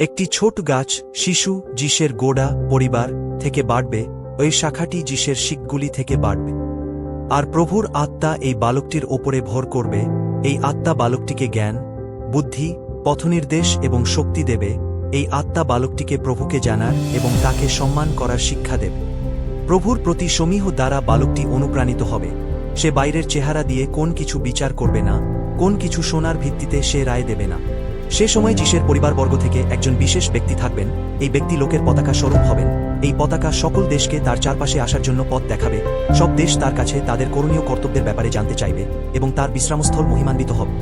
একটি ছোট গাছ শিশু যিশের গোড়া, পরিবার থেকে বাড়বে, ওই শাখাটি যিশের শিখগুলি থেকে বাড়বে। আর প্রভুর আত্মা এই বালকটির ওপরে ভর করবে, এই আত্মা বালকটিকে জ্ঞান, বুদ্ধি, পথনির্দেশ এবং শক্তি দেবে এই আত্মা বালকটিকে প্রভুকে জানার এবং তাকে সম্মান করার শিক্ষা দেবে। প্রভুর প্রতি সমীহ দ্বারা বালকটি অনুপ্রাণিত হবে। সে বাইরের চেহারা দিয়ে কোন কিছু বিচার করবে না, কোন কিছু সোনার ভিত্তিতে সে রায় দেবে না। সে সময় যিশের পরিবারবর্গ থেকে একজন বিশেষ ব্যক্তি থাকবেন, এই ব্যক্তি লোকের পতাকা স্বরূপ হবেন। এই পতাকা সকল দেশকে তার চারপাশে আসার জন্য পথ দেখাবে। সব দেশ তার কাছে তাদের করণীয় কর্তব্যের ব্যাপারে জানতে চাইবে এবং তার বিশ্রামস্থল মহিমান্বিত হবে।